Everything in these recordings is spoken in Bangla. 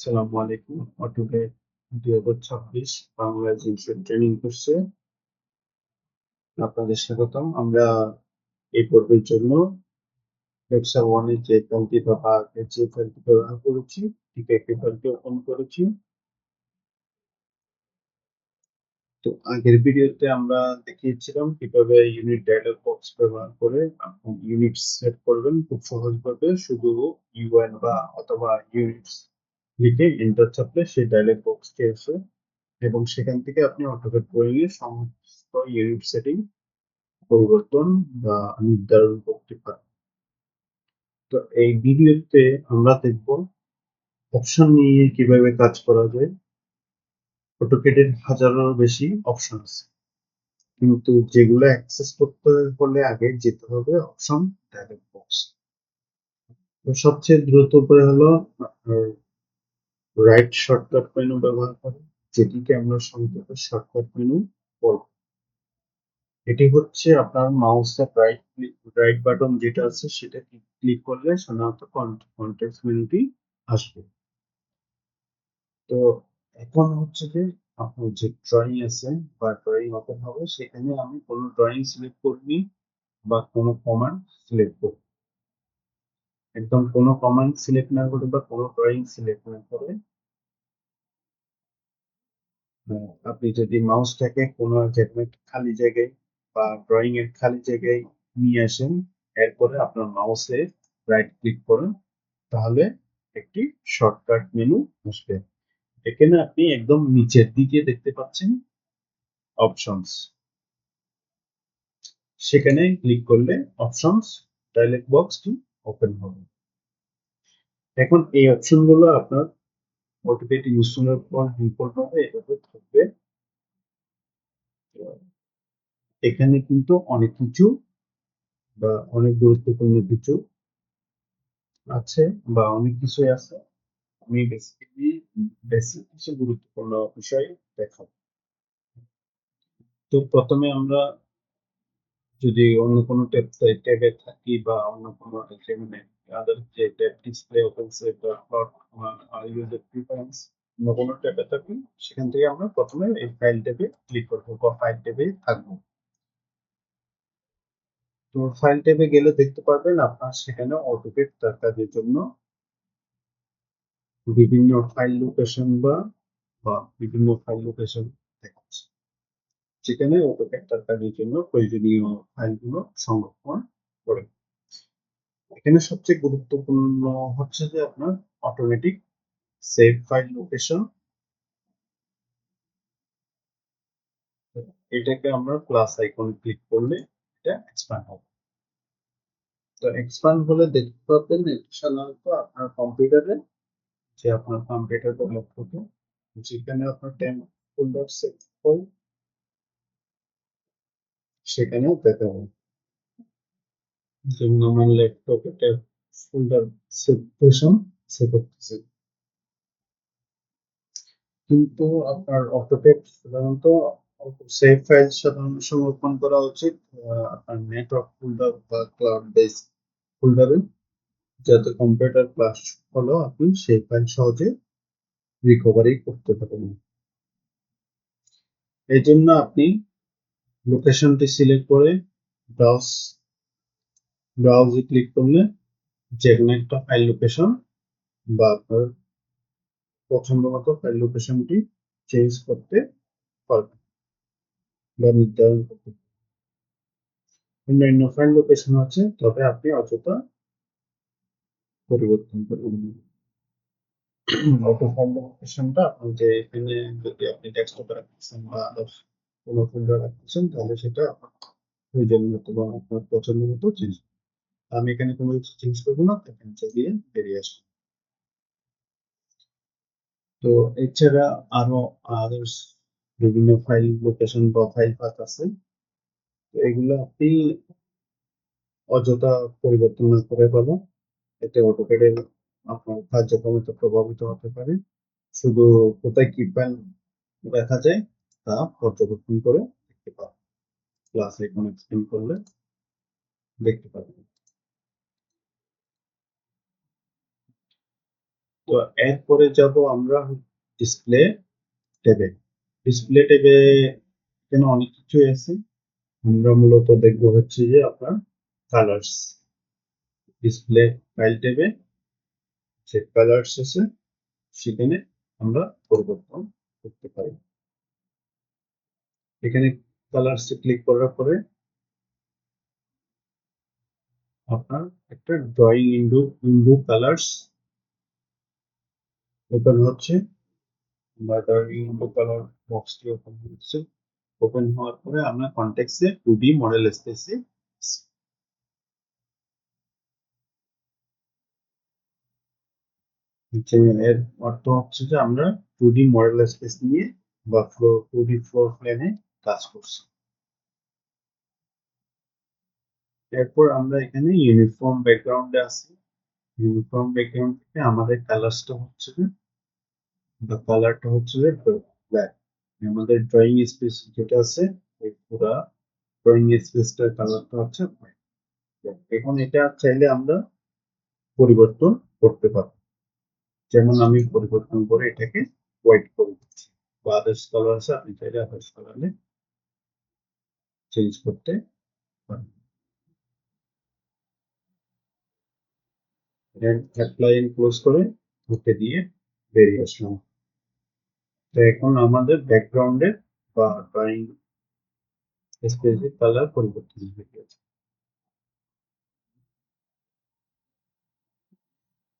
আসসালামু আলাইকুম। অটোকে দুই হাজার ছাব্বিশ বাংলা জিন্সের ট্রেনিং কোর্সে আপনাদের স্বাগতম। আমরা এই পর্বের জন্য লেকচার ওয়ানে যে ফাইলটি বা যে ফাইলটি ব্যবহার করেছি, ঠিক একই ফাইলটি ওপেন করেছি। তো আগের ভিডিওতে আমরা দেখিয়েছিলাম কীভাবে ইউনিট ডায়লগ বক্স ব্যবহার করে আপনি ইউনিট সেট করবেন খুব সহজভাবে, শুধু ইউএন বা অথবা ইউনিটস লিখে এন্টার চাপলে সেই ডায়লগ বক্সটি আসে এবং সেখান থেকে আপনি অটোকেট ড্রয়িং এর সমস্ত ইউনিট সেটিং পরিবর্তন বা নির্ধারণ করতে পারেন। তো এই ভিডিওতে আমরা দেখব অপশন নিয়ে কীভাবে কাজ করা যায়। অটোকেটের হাজারেরও বেশি অপশন আছে কিন্তু যেগুলো অ্যাক্সেস করতে হলে আগে যেতে হবে অপশন ডায়লগ বক্স সবচেয়ে দ্রুত উপায় হলো রাইট শর্টকাট মেনু ব্যবহার করে যেটিকে আমরা সংক্ষেপে শর্টকাট মেনু বলব। এটি হচ্ছে আপনার মাউসের রাইট ক্লিক রাইট বাটন যেটা আছে সেটা ক্লিক করলে সাধারণত কন্টেক্সট মেনুটি আসবে। তো এখন হচ্ছে যে, আপনার যে ড্রয়িং আছে বা ড্রয়িং ওপেন হবে, সেখানে আমি কোনো ড্রয়িং সিলেক্ট করিনি বা কোনো কমান্ড সিলেক্ট করি একদম কোনো কমান্ড সিলেক্ট না করে বা কোনো ড্রয়িং সিলেক্ট না করে আপনি যদি মাউসটাকে কোনো যেখানে খালি জায়গায় বা ড্রয়িং এর খালি জায়গায় নিয়ে আসেন, এরপরে আপনার মাউসে রাইট ক্লিক করুন, তাহলে একটি শর্টকাট মেনু আসবে। এখানে আপনি একদম নিচের দিকে দেখতে পাচ্ছেন অপশনস সেখানে ক্লিক করলে অপশনস ডায়লগ বক্সটি ওপেন হবে। এখন এই অপশনগুলো আপনার মোটিভেট ইনস্টলের পর ডিফল্ট হবে, এভাবে থাকবে। এখানে কিন্তু অনেক কিছু বা অনেক গুরুত্বপূর্ণ কিছু আছে বা অনেক কিছুই আছে। আমি বেসিক্যালি বেসিক কিছু গুরুত্বপূর্ণ বিষয় দেখাবো। তো প্রথমে আমরা যদি অন্য কোনো ট্যাব ট্যাবে থাকি বা অন্য কোনো যেখানে আদার যে ট্যাব ডিসপ্লে সেট বা ইউজার প্রিফারেন্স অন্য কোনো ট্যাবে থাকি, সেখান থেকে আমরা প্রথমে এই ফাইল ট্যাবে ক্লিক করব বা ফাইল ট্যাবে থাকব। তো ফাইল ট্যাবে গেলে দেখতে পারবেন আপনার সেখানে অটোকেট তার কাজের জন্য বিভিন্ন ফাইল লোকেশন বা বা বিভিন্ন ফাইল লোকেশন যেখানে অটোক্যাড তার কাজের জন্য প্রয়োজনীয় ফাইলগুলো সংরক্ষণ করে এখানে সবচেয়ে গুরুত্বপূর্ণ হচ্ছে যে আপনার অটোমেটিক সেভ ফাইল লোকেশন এটাকে আমরা প্লাস আইকন ক্লিক করলে এটা এক্সপ্যান্ড হবে। তো এক্সপ্যান্ড হলে দেখতে পাবেন সাধারণত আপনার কম্পিউটারে যে আপনার কম্পিউটার ল্যাপটপে যেখানে আপনার টেন ফোল্ডার সেভ হয়। সেখানেও দেখা হবে। যেমন আমার ল্যাপটপে ট্যাব ফোল্ডার সেপারেশন করতেছে। কিন্তু আপনার অটোটেক সাধারণত সেভ ফাইল সাধারণত সংরক্ষণ করা উচিত আপনার নেটওয়ার্ক ফোল্ডার বা ক্লাউড বেস ফোল্ডারে যাতে কম্পিউটার ক্লাস হলো আপনি সেই ফাইল সহজে রিকভারি করতে পারেন এই জন্য আপনি লোকেশনটি সিলেক্ট করে ব্রাউজ ব্রাউজে ক্লিক করলে যে কোনো একটা ফাইল লোকেশন বা আপনার পছন্দ মতো ফাইল লোকেশনটি চেঞ্জ করতে পারবেন বা নির্ধারণ করতে অন্যান্য ফাইল লোকেশন আছে, তবে আপনি অযথা পরিবর্তন করবেন অটো ফাইল লোকেশনটা আপনি যে এখানে যদি আপনি ডেস্কটপে রাখতেছেন বা আদার্স কোনো ফোল্ডার রাখতেছেন তাহলে সেটা প্রয়োজন মতো বা আপনার পছন্দ মতো চেঞ্জ আমি এখানে কোনো কিছু চেঞ্জ করব না বেরিয়ে আসব। তো এছাড়া আরও আদার্স বিভিন্ন ফাইল লোকেশন বা ফাইল পাথ আছে। তো এগুলো আপনি অযথা পরিবর্তন না করে ভালো এতে অটোকেডের আপনার কার্যক্ষমতা প্রভাবিত হতে পারে। শুধু কোথায় কি ফাইল দেখা যায় তা পর্যবেক্ষণ করে দেখতে পাবেন ক্লাস আইকন এক্সপ্লেন করলে দেখতে পাবেন তো এরপরে যাব আমরা ডিসপ্লে ট্যাবে। ডিসপ্লে ট্যাবে এখানে অনেক কিছু আছে। আমরা মূলত দেখব হচ্ছে যে আপনার কালার্স ডিসপ্লে ফাইল ট্যাবে যে কালার্স আছে, সেখানে আমরা পরিবর্তন করতে পারি। এখানে কালার্সে ক্লিক করার পরে আপনার একটা drawing window window colours open হচ্ছে। বা ড্রয়িং উইন্ডো কালার বক্সটি ওপেন হচ্ছে। ওপেন হওয়ার পরে আমরা কন্টেক্সে টু ডি মডেল স্পেসে এর অর্থ হচ্ছে যে আমরা টু ডি মডেল স্পেস নিয়ে বা ফ্লোর টু ডি ফ্লোর প্ল্যানে কাজ করছি। এরপর আমরা এখানে ইউনিফর্ম ব্যাকগ্রাউন্ডে আছি। ইউনিফর্ম ব্যাকগ্রাউন্ড থেকে আমাদের কালারসটা হচ্ছে বা কালারটা হচ্ছে যে ব্ল্যাক আমাদের ড্রয়িং স্পেস যেটা আছে ওই পুরা ড্রয়িং স্পেসটার কালারটা হচ্ছে এখন এটা চাইলে আমরা পরিবর্তন করতে পারব। যেমন আমি পরিবর্তন করে এটাকে হোয়াইট করে দিচ্ছি। বা আদার্স কালার আছে আপনি চাইলে আদার্স কালারে চেঞ্জ করতে পারেন অ্যাপ্লাই ক্লোজ করে ওকে দিয়ে বেরিয়ে আসলাম। তো এখন আমাদের ব্যাকগ্রাউন্ডের বা ড্রয়িং স্পেসের কালার পরিবর্তন হয়ে গেছে।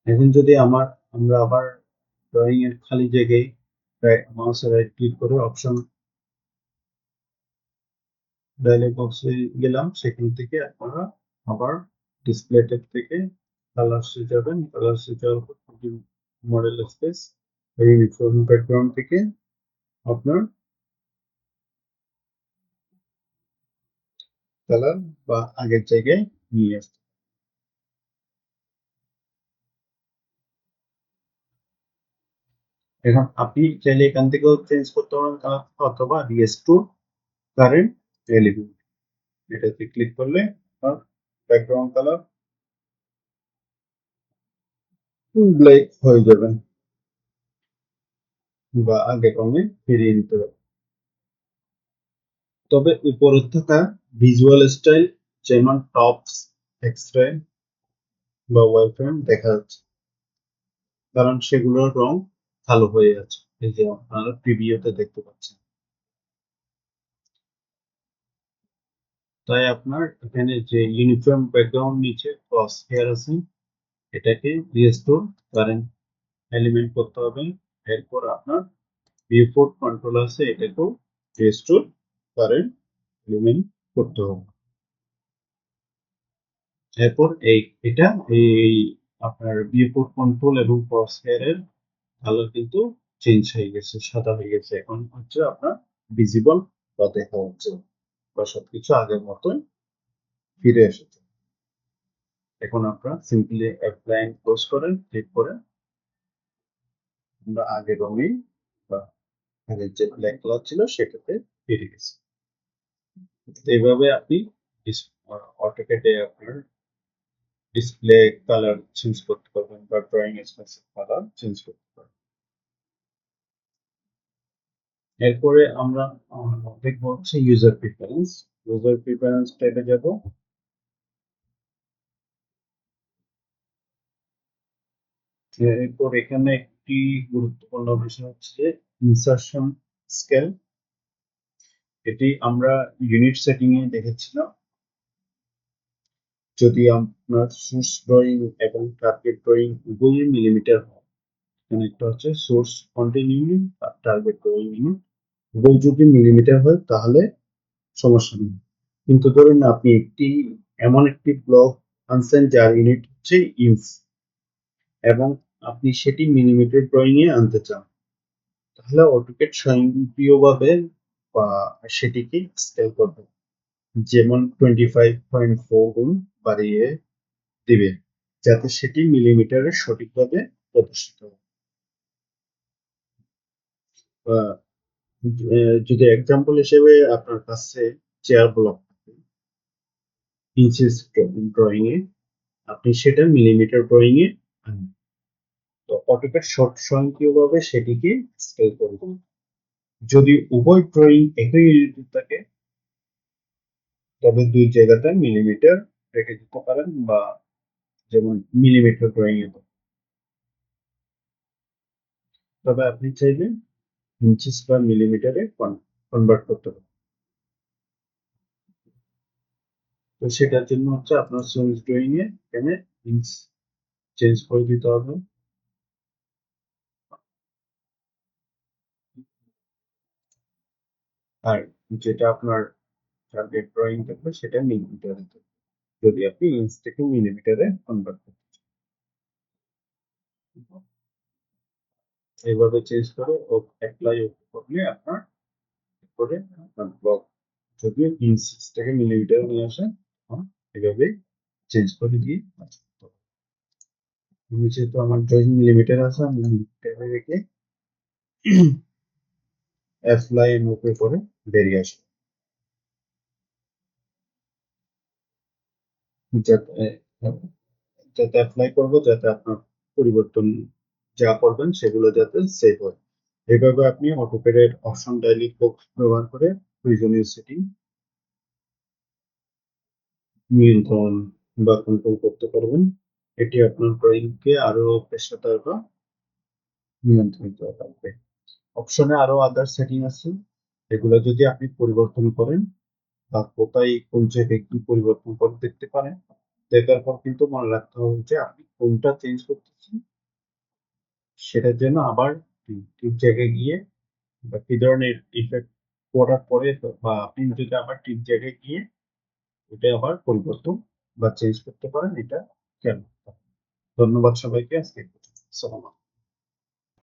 এখন যদি আমার, আমরা আবার ড্রয়িং এর খালি জায়গায় মাউসের রাইট ক্লিক করে অপশন ডায়লগ বক্সে গেলাম, সেখান থেকে আপনারা আবার ডিসপ্লে ট্যাব থেকে কালার যাবেন। কালার যাওয়ার পর মডেল স্পেস ইউনিফর্ম ব্যাকগ্রাউন্ড থেকে আপনার কালার বা আগের জায়গায় নিয়ে আসতে এখন আপনি চাইলে এখান থেকেও চেঞ্জ করতে পারেন, অথবা অথবা টু কারেন্ট এলিমেন্ট এটাতে ক্লিক করলে ব্যাকগ্রাউন্ড কালার ব্ল্যাক হয়ে যাবেন বা আগের রঙে ফিরিয়ে নিতে হবে। তবে উপরে থাকা ভিজুয়াল স্টাইল যেমন টপস এক্সরে বা ওয়েলফ্রেম দেখা যাচ্ছে। কারণ সেগুলোর রং ভালো হয়ে আছে। এই যে আপনারা প্রিভিউতে দেখতে পাচ্ছেন। তাই আপনার এখানে যে ইউনিফর্ম ব্যাকগ্রাউন্ড নিচে ক্রস হেয়ার আছে, এটাকে রিস্টোর কারেন্ট এলিমেন্ট করতে হবে। এরপর আপনার ভিউপোর্ট কন্ট্রোল আছে, এটাকেও রিস্টোর কারেন্ট এলিমেন্ট করতে হবে। এরপর এই, এটা এই আপনার ভিউপোর্ট কন্ট্রোল এবং ক্রস হেয়ারের কালার কিন্তু চেঞ্জ হয়ে গেছে, সাদা হয়ে গেছে। এখন হচ্ছে আপনার ভিজিবল বা দেখা হচ্ছে। বা সবকিছু আগের মতোই ফিরে এসেছে। এখন আপনারা সিম্পলি অ্যাপ্লাই ক্লোজ করেন ক্লিক করে আমরা আগের রঙেই বা আগের যে ব্ল্যাক কালার ছিল সেটাতে ফিরে গেছে। এইভাবে আপনি অটোকেটে আপনার ডিসপ্লে কালার চেঞ্জ করতে পারবেন বা ড্রয়িং স্পেসের কালার চেঞ্জ করতে পারবেন। এরপরে আমরা দেখব হচ্ছে ইউজার প্রিফারেন্স ইউজার প্রিফারেন্স ট্যাবে যাব। এরপর এখানে একটি গুরুত্বপূর্ণ বিষয় হচ্ছে ইনসারশন স্কেল এটি আমরা ইউনিট সেটিং এ দেখেছিলাম। যদি আপনার সোর্স ড্রয়িং এবং টার্গেট ড্রয়িং উভয়ই মিলিমিটার হয়, এখানে একটা হচ্ছে সোর্স কন্টেন্ট ইউনিট আর টার্গেট ড্রয়িং ইউনিট উভয় যদি মিলিমিটার হয়, তাহলে সমস্যা নেই। কিন্তু ধরুন আপনি একটি, এমন একটি ব্লক আনছেন যার ইউনিট হচ্ছে ইঞ্চ এবং আপনি সেটি মিলিমিটার ড্রয়িং এ আনতে চান। তাহলে অটোকেট স্বয়ংক্রিয়ভাবে, বা সেটিকে স্কেল করবে। যেমন টোয়েন্টি ফাইভ পয়েন্ট ফোর গুণ বাড়িয়ে দিবে, যাতে সেটি মিলিমিটারে সঠিকভাবে প্রদর্শিত হয়। যদি এক্সাম্পল হিসেবে আপনার কাছে চেয়ার ব্লক থাকে ড্রয়িং এ আপনি সেটা মিলিমিটার ড্রয়িং এ আনবেন তো অটোক্যাড শর্ট স্বয়ংক্রিয়ভাবে সেটিকে স্কেল করবে যদি উভয় ড্রয়িং একই ইউনিটে থাকে, তবে দুই জায়গাতে মিলিমিটার রেখে দিতে পারেন বা যেমন মিলিমিটার ড্রয়িং এ তবে আপনি চাইলে ইঞ্চিস বা মিলিমিটারে কনভার্ট করতে পারেন তো সেটার জন্য হচ্ছে আপনার সুইচ ড্রয়িং এ এখানে ইঞ্চ চেঞ্জ করে দিতে হবে। আর যেটা আপনার টার্গেট ড্রয়িং থাকবে সেটা মিলিমিটারে যদি আপনি ইঞ্চ থেকে মিলিমিটারে কনভার্ট করতে চান। এইভাবে চেঞ্জ করে অ্যাপ্লাই করলে আপনার করে আপনার ব্লক যদি ইঞ্চ থেকে মিলিমিটারে নিয়ে আসে তখন এভাবে চেঞ্জ করে দিয়ে আমি যেহেতু আমার ড্রয়িং মিলিমিটার আছে, আমি মিলিমিটারে রেখে অ্যাপ্লাই মুখে করে বেরিয়ে আসবে। যাতে যাতে অ্যাপ্লাই করব, যাতে আপনার পরিবর্তন যা করবেন সেগুলো যাতে সেভ হয়। এভাবে আপনি অটোপেডের অপশন ডাইলিক বক্স ব্যবহার করে প্রয়োজনীয় সেটিং নিয়ন্ত্রণ বা কন্ট্রোল করতে পারবেন এটি আপনার ড্রয়িংকে আরও পেশাদার বা নিয়ন্ত্রিত রাখবে। অপশনে আরও আদার সেটিং আছে। এগুলো যদি আপনি পরিবর্তন করেন বা কোথায় কোন জায়গায় কি পরিবর্তন করে দেখতে পারেন। দেখার পর কিন্তু মনে রাখতে হবে যে আপনি কোনটা চেঞ্জ করতেছেন। সেটার জন্য আবার টিপ জায়গায় গিয়ে বা কি ধরনের ইফেক্ট করার পরে বা আপনি যদি আবার টিপ জায়গায় গিয়ে এটা আবার পরিবর্তন বা চেঞ্জ করতে পারেন, এটা কেন ধন্যবাদ সবাইকে, আজকে সালাম